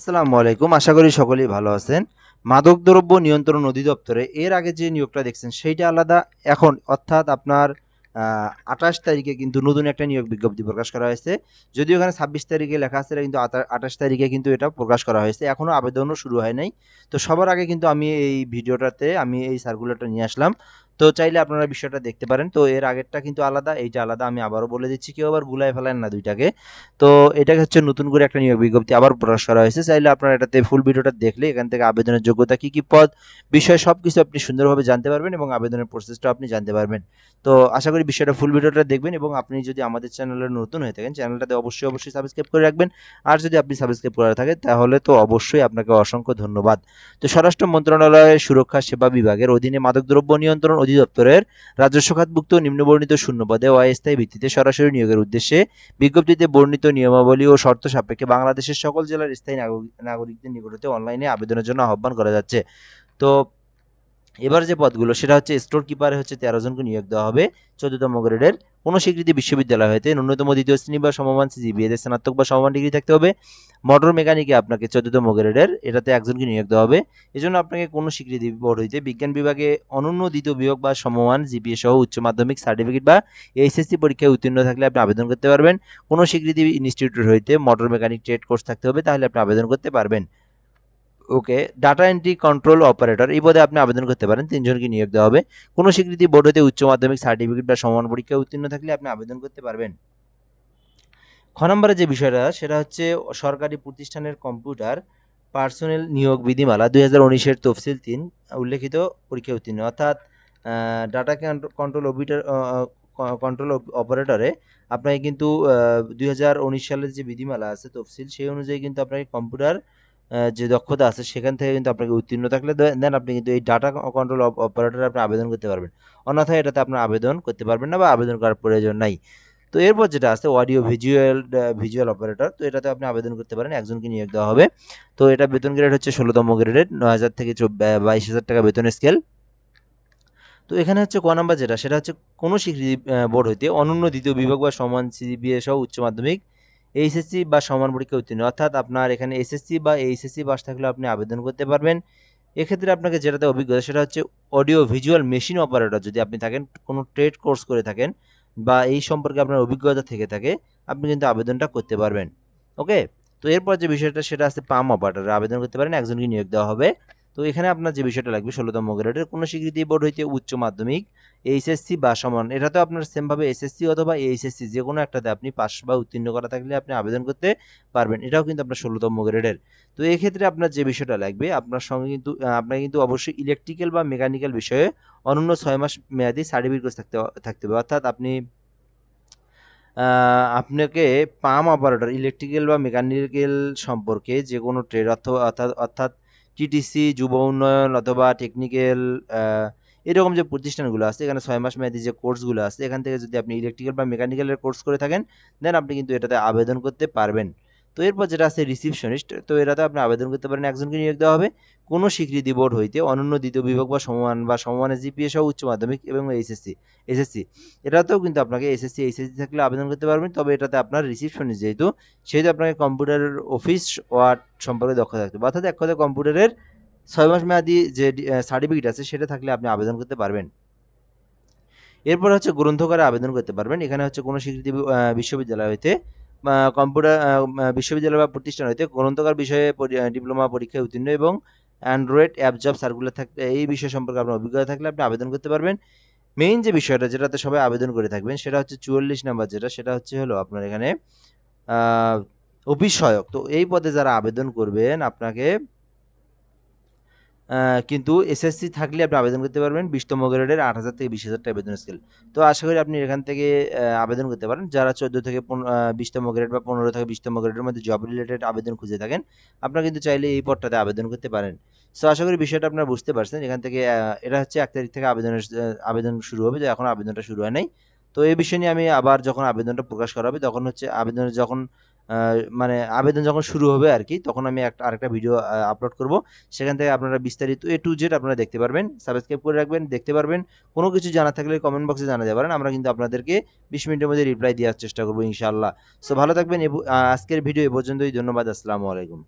আসসালামু আলাইকুম। আশা করি সকলেই ভালো আছেন। মাদকদ্রব্য নিয়ন্ত্রণ অধিদপ্তরে এর আগে যে নিয়োগটা দেখছেন, সেইটা আলাদা। এখন অর্থাৎ আপনার আঠাশ তারিখে কিন্তু নতুন একটা নিয়োগ বিজ্ঞপ্তি প্রকাশ করা হয়েছে। যদিও এখানে ছাব্বিশ তারিখে লেখা আছে কিন্তু আঠাশ তারিখে কিন্তু এটা প্রকাশ করা হয়েছে। এখনও আবেদনও শুরু হয় নাই। তো সবার আগে কিন্তু আমি এই ভিডিওটাতে, আমি এই সার্কুলারটা নিয়ে আসলাম। তো চাইলে আপনারা বিষয়টা দেখতে পারেন। তো এর আগেরটা কিন্তু আলাদা, এই যে আলাদা আমি আবারও বলে দিচ্ছি, কেউ আবার গুলাই ফেলেন না দুইটাকে। তো এটা হচ্ছে নতুন করে একটা নিয়োগ বিজ্ঞপ্তি আবার প্রকাশ করা হয়েছে। চাইলে আপনারা এটাতে ফুল ভিডিওটা দেখলে এখান থেকে আবেদনের যোগ্যতা কি কি পদ, বিষয় সব কিছু আপনি সুন্দরভাবে জানতে পারবেন এবং আবেদনের প্রসেসটা আপনি জানতে পারবেন। তো আশা করি বিষয়টা ফুল ভিডিওটা দেখবেন এবং আপনি যদি আমাদের চ্যানেলে নতুন হয়ে থাকেন চ্যানেলটাতে অবশ্যই অবশ্যই সাবস্ক্রাইব করে রাখবেন। আর যদি আপনি সাবস্ক্রাইব করা থাকেন, তাহলে তো অবশ্যই আপনাকে অসংখ্য ধন্যবাদ। তো স্বরাষ্ট্র মন্ত্রণালয়ের সুরক্ষা সেবা বিভাগের অধীনে মাদকদ্রব্য নিয়ন্ত্রণ অধিদপ্তরের রাজস্ব খাতভুক্ত নিম্নবর্ণিত শূন্যপদে অস্থায়ী ভিত্তিতে সরাসরি নিয়োগের উদ্দেশ্যে বিজ্ঞপ্তিতে বর্ণিত নিয়মাবলী ও শর্ত সাপেক্ষে বাংলাদেশের সকল জেলার স্থায়ী নাগরিকদের নিকটতে অনলাইনে আবেদনের জন্য আহ্বান করা যাচ্ছে। তো এবার যে পদগুলো, সেটা হচ্ছে স্টোর কিপারে হচ্ছে তেরো জনকে নিয়োগ দেওয়া হবে। চোদ্দতম গ্রেডের কোনো স্বীকৃতি বিশ্ববিদ্যালয় হতে ন্যূনতম দ্বিতীয় শ্রেণি বা সমমান সিজিবিএতে স্নাতক বা সমমান ডিগ্রি থাকতে হবে। মোটর মেকানিকে আপনাকে চোদ্দতম গ্রেডের, এটাতে একজনকে নিয়োগ দেওয়া হবে। এজন্য আপনাকে কোনো স্বীকৃতি বোর্ড হইতে বিজ্ঞান বিভাগে অনন্য দ্বিতীয় বিভাগ বা সমমান জিপিএ সহ উচ্চ মাধ্যমিক সার্টিফিকেট বা এইচএসসি পরীক্ষায় উত্তীর্ণ থাকলে আপনি আবেদন করতে পারবেন। কোনো স্বীকৃতি ইনস্টিটিউট হইতে মোটর মেকানিক ট্রেড কোর্স থাকতে হবে, তাহলে আপনি আবেদন করতে পারবেন। Okay data entry control operator এই পদে আপনি আবেদন করতে পারেন, তিনজনকে নিয়োগ দেওয়া হবে। কোনো স্বীকৃতি বোর্ড হতে উচ্চ মাধ্যমিক সার্টিফিকেট বা সমান পরীক্ষায় উত্তীর্ণ থাকলে আপনি আবেদন করতে পারবেন। খ নম্বরে যে বিষয়টা, সেটা হচ্ছে সরকারি প্রতিষ্ঠানের কম্পিউটার পার্সোনেল নিয়োগ বিধিমালা দুই হাজার উনিশের তফসিল তিন, উল্লেখিত পরীক্ষা উত্তীর্ণ। অর্থাৎ ডাটা কন্ট্রোল অপিটার কন্ট্রোল অপারেটরে আপনাকে কিন্তু দুই হাজার উনিশ সালের যে বিধিমালা আছে তফসিল, সেই অনুযায়ী কিন্তু আপনাকে কম্পিউটার যে দক্ষতা আছে, সেখান থেকে কিন্তু আপনাকে উত্তীর্ণ থাকলে দেন আপনি কিন্তু এই ডাটা কন্ট্রোল অপারেটরে আপনি আবেদন করতে পারবেন। অন্যথায় এটাতে আপনার আবেদন করতে পারবেন না বা আবেদন করার প্রয়োজন নাই। তো এরপর যেটা আছে অডিও ভিজুয়াল ভিজুয়াল অপারেটর তো এটাতে আপনি আবেদন করতে পারেন, একজনকে নিয়োগ দেওয়া হবে। তো এটা বেতন গ্রেড হচ্ছে ষোলোতম গ্রেডের নয় হাজার থেকে বাইশ হাজার টাকা বেতন স্কেল তো এখানে হচ্ছে ক নাম্বার যেটা, সেটা হচ্ছে কোনো স্বীকৃতি বোর্ড হইতে অনন্য দ্বিতীয় বিভাগ বা সমান সিবিএ সহ উচ্চ মাধ্যমিক এইচএসসি বা সমান পরীক্ষা উত্তীর্ণ। অর্থাৎ আপনার এখানে এসএসসি বা এইচএসসি পাস থাকলে আপনি আবেদন করতে পারবেন। এক্ষেত্রে আপনাকে যেটাতে অভিজ্ঞতা, সেটা হচ্ছে অডিও ভিজুয়াল মেশিন অপারেটর যদি আপনি থাকেন, কোনো ট্রেড কোর্স করে থাকেন বা এই সম্পর্কে আপনার অভিজ্ঞতা থেকে থাকে, আপনি কিন্তু আবেদনটা করতে পারবেন। ওকে তো এরপর যে বিষয়টা, সেটা আছে পাম অপারেটর আবেদন করতে পারেন, একজনকে নিয়োগ দেওয়া হবে। তো এখানে আপনার যে বিষয়টা লাগবে ষোলোতম গ্রেডের, কোনো স্বীকৃতি বোর্ড হইতে উচ্চ মাধ্যমিক, এইচএসসি বা সমান। এটা তো আপনার সেমভাবে এসএসসি অথবা এইচএসসি যে কোনো একটাতে আপনি পাস বা উত্তীর্ণ করা থাকলে আপনি আবেদন করতে পারবেন। এটাও কিন্তু আপনার ষোলোতম গ্রেডের। তো এক্ষেত্রে আপনার যে বিষয়টা লাগবে, আপনার সঙ্গে কিন্তু আপনার কিন্তু অবশ্যই ইলেকট্রিক্যাল বা মেকানিক্যাল বিষয়ে অনন্য ছয় মাস মেয়াদি সার্টিফিকেট থাকতে থাকতে হবে। অর্থাৎ আপনি আপনাকে পাম অপারেটর ইলেকট্রিক্যাল বা মেকানিক্যাল সম্পর্কে যে কোনো ট্রেড অর্থাৎ অর্থাৎ টিটিসি যুব উন্নয়ন অথবা টেকনিক্যাল এরকম যে প্রতিষ্ঠানগুলো আছে, এখানে ছয় মাস মেয়াদি যে কোর্সগুলো আছে, এখান থেকে যদি আপনি ইলেকট্রিক্যাল বা মেকানিক্যালের কোর্স করে থাকেন দেন আপনি কিন্তু এটাতে আবেদন করতে পারবেন। তো এরপর যেটা আছে রিসিপশনিস্ট তো এটাতে আপনি আবেদন করতে পারেন, একজনকে নিয়োগ দেওয়া হবে। কোনো স্বীকৃতি বোর্ড হইতে অনন্য দ্বিতীয় বিভাগ বা সমান, বা সমমানের জিপিএ সহ উচ্চ মাধ্যমিক এবং এইচএসসি এসএসসি এটাতেও কিন্তু আপনাকে এসএসসি এইচএসসি থাকলে আবেদন করতে পারবেন, তবে এটাতে আপনার রিসিপশনিস্ট যেহেতু, সেহেতু আপনাকে কম্পিউটারের অফিস ওয়ার্ড সম্পর্কে দক্ষ থাকতে হবে। অর্থাৎ এক কথা কম্পিউটারের ছয় মাস মেয়াদি যে সার্টিফিকেট আছে, সেটা থাকলে আপনি আবেদন করতে পারবেন। এরপর হচ্ছে গ্রন্থকারে আবেদন করতে পারবেন। এখানে হচ্ছে কোনো স্বীকৃতি বিশ্ববিদ্যালয় হইতে কম্পিউটার বিশ্ববিদ্যালয় বা প্রতিষ্ঠান হইতে গ্রন্থকার বিষয়ে ডিপ্লোমা, পরীক্ষায় উত্তীর্ণ এবং অ্যান্ড্রয়েড অ্যাপ জব সার্কুলার থাকলে এই বিষয় সম্পর্কে আপনার অভিজ্ঞতা থাকলে আপনি আবেদন করতে পারবেন। মেইন যে বিষয়টা যেটাতে সবাই আবেদন করে থাকবেন সেটা হচ্ছে চুয়াল্লিশ নাম্বার যেটা, সেটা হচ্ছে হলো আপনার এখানে অফিস সহায়ক তো এই পদে যারা আবেদন করবেন, আপনাকে কিন্তু এসএসসি থাকলে আপনি আবেদন করতে পারবেন। বিশতম গ্রেডের আট হাজার থেকে বিশ হাজার টাকা বেতন স্কেল তো আশা করি আপনি এখান থেকে আবেদন করতে পারেন। যারা চোদ্দ থেকে বিশতম গ্রেড বা পনেরো থেকে বিশতম গ্রেডের মধ্যে জব রিলেটেড আবেদন খুঁজে থাকেন, আপনারা কিন্তু চাইলে এই পদটাতে আবেদন করতে পারেন। সো আশা করি বিষয়টা আপনারা বুঝতে পারছেন। এখান থেকে এটা হচ্ছে এক তারিখ থেকে আবেদনের আবেদন শুরু হবে। তো এখন আবেদনটা শুরু হয় নাই। তো এই বিষয় নিয়ে আমি আবার যখন আবেদনটা প্রকাশ করা হবে, তখন হচ্ছে আবেদনের যখন মানে আবেদন যখন শুরু হবে আর কি তখন আমি একটা, আরেকটা ভিডিও আপলোড করব। সেখান থেকে আপনারা বিস্তারিত এ টু জেড আপনারা দেখতে পারবেন সাবস্ক্রাইব করে রাখবেন, দেখতে পারবেন। কোনো কিছু জানা থাকলে কমেন্ট বক্সে জানাতে পারেন, আমরা কিন্তু আপনাদেরকে বিশ মিনিটের মধ্যে রিপ্লাই দেওয়ার চেষ্টা করব ইনশাআল্লাহ। সো ভালো থাকবেন আজকের ভিডিও এ পর্যন্তই, ধন্যবাদ, আসসালামু আলাইকুম।